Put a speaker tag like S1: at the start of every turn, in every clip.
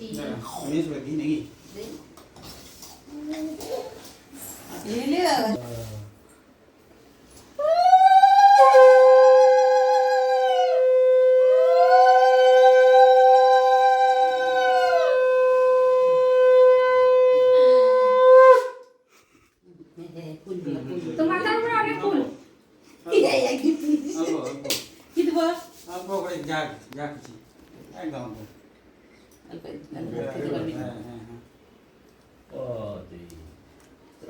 S1: 这个
S2: 给你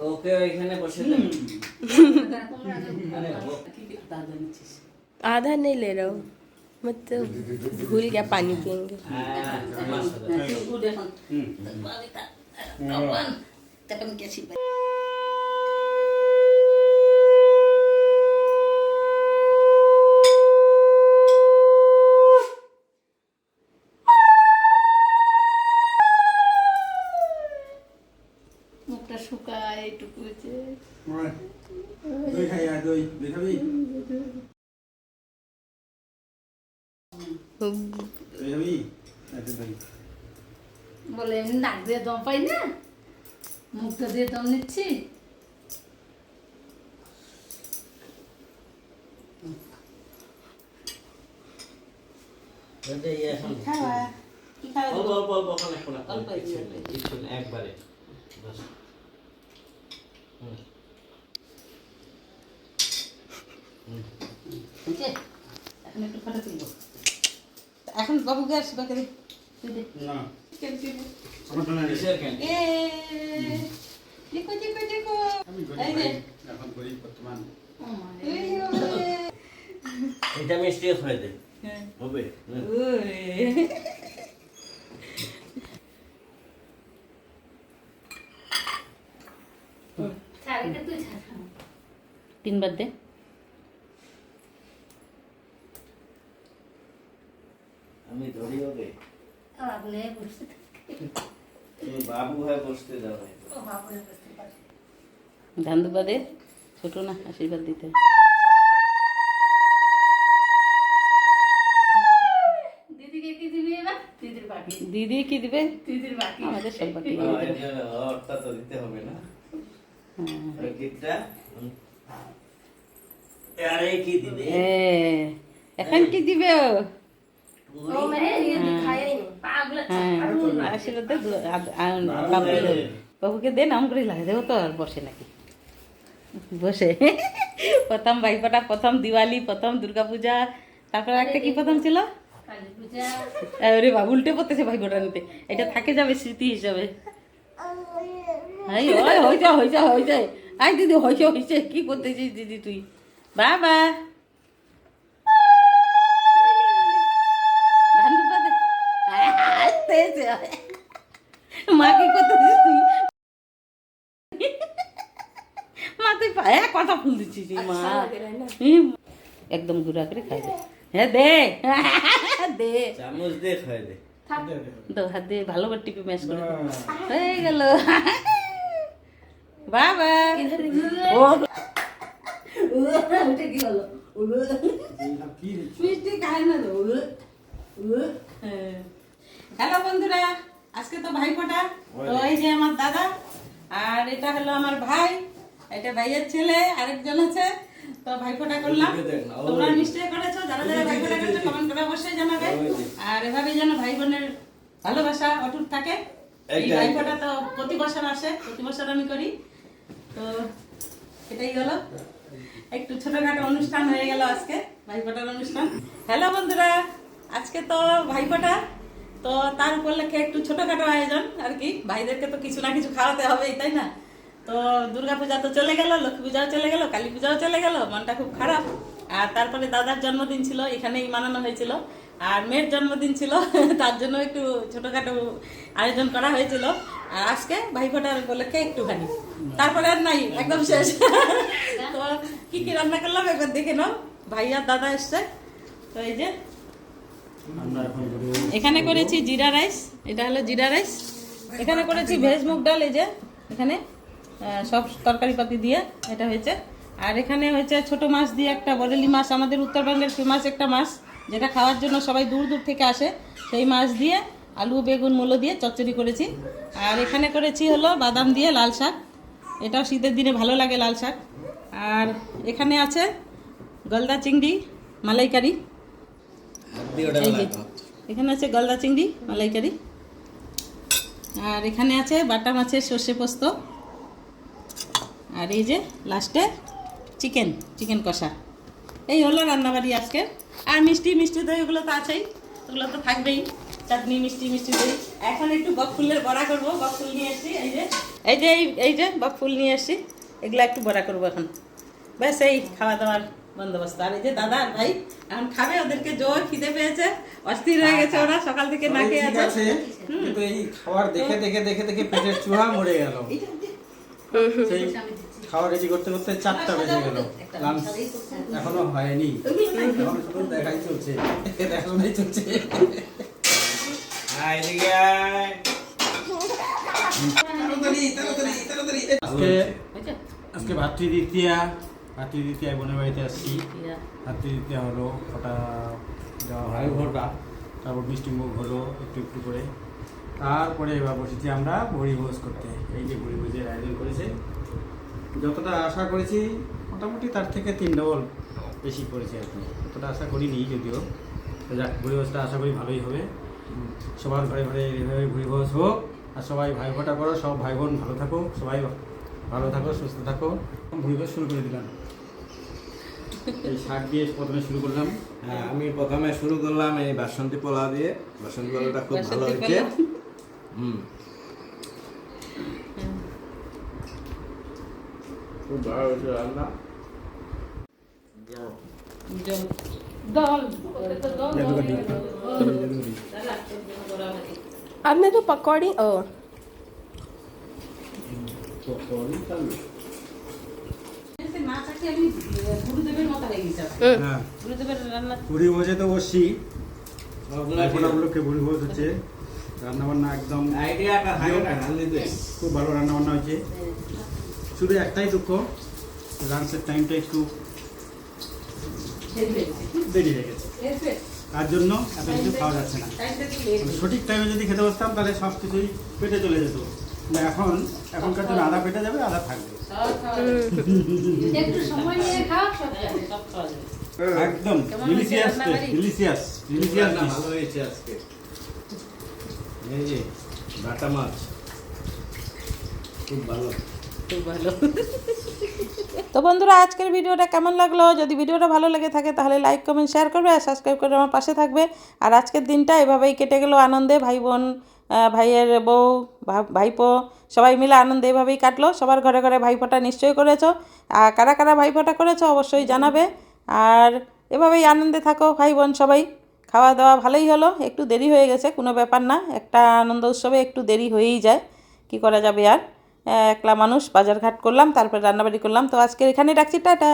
S2: ওকে এখানে বসে দেন আরে ও
S3: দাদা নিচ্ছিস
S4: आधा नहीं ले रहा हूँ मतलब भूल गया पानी पियेंगे
S2: হ্যাঁ আমার
S3: এইটুকু. বলে এমনি নাক দিয়ে দম পাই না মুখটা দিয়ে দম নিচ্ছি
S2: ইয়ে অল্প অল্প অল্প একবারে বাস হুম
S3: বুঝছে এখন একটু ফটো তুলবো। এখন বাবুকে আসবে বাকে?
S1: না।
S3: দেখো দেখো দেখো। এই যে।
S1: এখন করি বর্তমান।
S2: এটা মিষ্টি হয়ে
S3: হ্যাঁ।
S2: হবে
S3: তিনবার দে
S2: আমি ধরি ওকে তুমি বাবু হয়ে বসতে
S3: ছোট না আশীর্বাদ দিতে
S5: কি দিবি এবার? দিদির বাকি।
S3: দিদি কি দিবে? আমাদের সব বাকি।
S2: ও, এটা অর্থ তো দিতে হবে না।
S3: হ্যাঁ। এ, এখন কি দিবে? ও
S5: ও মানে
S3: হ্যাঁ আশীর্বাদ দে দু- আ- আ- বাবুকে দে। বাবুকে দে নাম করে লাগে দেবো তো আর বসে নাকি। বসে। প্রথম ভাইফোঁটা প্রথম দিওয়ালি প্রথম দুর্গাপূজা তারপরে একটা কি প্রথম ছিল? আরে বাবু উল্টে পড়তেছে ভাইফোঁটা নিতে। এটা থাকে যাবে স্মৃতি হিসাবে। হয়ে যা হয়ে যা হয়ে যায়। আই দিদি হয়েছে হয়েছে কি করতেছিস দিদি তুই? বাবা। আস্তে আস্তে। মা কি করতেছিস তুই মা তুই পা- হ্যাঁ কটা ফুল দিচ্ছিস মা। একদম গুড়া করে খাই দে। হ্যাঁ দে। দে।
S2: চামচ দিয়ে খাই দে।
S3: তো হাত দিয়ে ভালো করে টিপে ম্যাশ করে দে। হয়ে গেল। বাবা। ও। উঠে কি হলো?
S1: এইসব কি রে?
S3: মিষ্টি খায় না তো? হ্যালো বন্ধুরা আজকে তো ভাইফোঁটা তো এই যে আমার দাদা আর এটা হলো আমার ভাই এটা ভাইয়ের ছেলে আরেকজন আছে। তো ভাইফোঁটা করলাম। তোমরা নিশ্চয়ই করেছ যারা যারা ভাইফোঁটা করেছ কমেন্ট করে অবশ্যই জানাবে। আর এভাবেই যেন ভাই বোনের ভালোবাসা অটুট থাকে। এই
S2: একদম।
S3: ভাইফোঁটা তো প্রতি বছর আসে প্রতি বছর আমি করি। তো এটাই হলো। একটু ছোটখাটো অনুষ্ঠান হয়ে গেল আজকে ভাইফোঁটার অনুষ্ঠান। হ্যালো বন্ধুরা আজকে তো ভাইফোঁটা তো তার উপলক্ষে একটু ছোটখাটো আয়োজন আর কি। ভাইদেরকে তো কিছু না কিছু খাওয়াতে হবেই, তাই না? তো দুর্গাপূজা তো চলে গেল, লক্ষ্মী পূজাও চলে গেল, কালী পূজাও চলে গেল, মনটা খুব খারাপ। আর তারপরে দাদার জন্মদিন ছিল, এখানেই মানানো হয়েছিল। আর মেয়ের জন্মদিন ছিল, তার জন্য একটু ছোটখাটো আয়োজন করা হয়েছিল। আর আজকে ভাইফোঁটার উপলক্ষে একটুখানি। তারপরে আর নাই, একদম শেষ। তো কি কি রান্না করলাম, একবার দেখে নাও। ভাই আর দাদা এসছে। তো এই যে
S1: এখন করি
S3: এখানে করেছি জিরা রাইস, এটা হলো জিরা রাইস। এখানে করেছি ভেজ মুগ ডাল, এই যে, এখানে সব তরকারি পাতি দিয়ে এটা হয়েছে। আর এখানে হয়েছে ছোট মাছ দিয়ে একটা বরেলি মাছ, আমাদের উত্তরবঙ্গের ফেমাস একটা মাছ, যেটা খাওয়ার জন্য সবাই দূর দূর থেকে আসে। সেই মাছ দিয়ে আলু, বেগুন, মূলো দিয়ে চচ্চড়ি করেছি। আর এখানে করেছি হলো বাদাম দিয়ে লাল শাক। এটাও শীতের দিনে ভালো লাগে লাল শাক। আর এখানে আছে গলদা চিংড়ি, মালাইকারি। এখানে আছে গলদা চিংড়ি মালাইকারি। আর এখানে আছে বাটা মাছের সর্ষে পোস্ত। আর এই যে লাস্টে চিকেন চিকেন কষা। এই হলো রান্নাবাড়ি আজকে। আর মিষ্টি মিষ্টি দই ওগুলো তো আছেই। ওগুলো তো থাকবেই। চাটনি মিষ্টি মিষ্টি দই। এখন একটু বক ফুলের বড়া করব। বক ফুল নিয়ে এসছি এই যে। এই যে এই যে বক ফুল নিয়ে এসছি এগুলো একটু বড়া করব এখন। ব্যাস এই খাওয়া দাওয়ার বন্দোবস্ত। আর এই যে দাদা আর ভাই এখন খাবে ওদেরকে জোর খিদে পেয়েছে অস্থির হয়ে গেছে ওরা সকাল থেকে না খেয়ে আছে।
S1: কিন্তু এই খাবার দেখে দেখে দেখে দেখে পেটের চুহা মরে গেল। সেই খাওয়া রেডি করতে করতে চারটা বেজে গেল। লাঞ্চ এখনও হয়নি। এখনও শুধু দেখাই চলছে। দেখাশোনাই চলছে। আজকে? আজকে ভাতৃদ্বিতীয়া ভাতৃদ্বিতীয়া বোনের বাড়িতে আসছি। ভাতৃদ্বিতীয়া হলো ফটা দেওয়া হয়। ভোটা তারপর মিষ্টি মুখ হলো একটু একটু করে। তারপরে এবার বসেছি আমরা ভোজ করতে। এই যে ভোজের আয়োজন করেছে। যতটা আশা করেছি মোটামুটি তার থেকে তিন ডবল বেশি করেছি আর কি। অতটা আশা করিনি যদিও। যাক ভোজটা আশা করি ভালোই হবে। সবার ঘরে ঘরে এইভাবে ভোজ হোক। আর সবাই ভাই ফোটা করো সব ভাই বোন ভালো থাকো সবাই ভালো থাকো সুস্থ থাকো। ভোজ শুরু করে দিলাম। এই শাক দিয়ে প্রথমে শুরু করলাম
S2: হ্যাঁ আমি প্রথমে শুরু করলাম এই বাসন্তী পোলাও দিয়ে বাসন্তী পোলাওটা খুব ভালো
S3: বাসন্তী
S2: হয়েছে
S3: পোলাও।
S2: হুম খুব ভালো হয়েছে রান্না
S3: জল দল ওটা তো দল
S1: জাদুকাঠি
S3: দল।
S1: জাদুকাঠি
S3: দাদা, তোর জন্য বড়া ভাজি।
S4: आपने तो पकौड़ी ओ
S3: এতে হ্যাঁ।
S1: তো ভুল ভোজ হচ্ছে একদম খুব ভালো রান্নাবান্না একটাই দুঃখ তার জন্য এত কিছু যাচ্ছে না। সঠিক টাইমে যদি খেতে বসতাম তাহলে সব কিছুই পেটে চলে যেত। এখন এখনকার জন্য আধা পেটে যাবে আধা থাকবে।
S3: একটু সময় নিয়ে খাও সব যাবে
S1: একদম ডিলিশিয়াস ডিলিশিয়াস ডিলিশিয়াস
S2: ভালো হয়েছে আজকে। এই যে বাটা মাছ। খুব ভালো।
S6: তো বন্ধুরা আজকের ভিডিওটা কেমন লাগল? যদি ভিডিওটা ভালো লেগে থাকে তাহলে লাইক কমেন্ট শেয়ার করবে আর সাবস্ক্রাইব করে আমার পাশে থাকবে। আর আজকের দিনটা এভাবেই কেটে গেল আনন্দে ভাই বোন। ভাইয়ের বউ ভাইপো সবাই মিলে আনন্দে এভাবেই কাটলো। সবার ঘরে ঘরে ভাইফোঁটা নিশ্চয়ই করেছ। আর কারা কারা ভাইফোঁটা করেছ অবশ্যই জানাবে। আর এভাবেই আনন্দে থাকো ভাই বোন সবাই। খাওয়া দাওয়া ভালোই হলো, একটু দেরি হয়ে গেছে, কোনো ব্যাপার না। একটা আনন্দ উৎসবে একটু দেরি হয়েই যায়। কি করা যাবে আর? একলা মানুষ, বাজারঘাট করলাম, তারপর রান্নাবাড়ি করলাম। তো আজকে এখানে রাখছি, টাটা।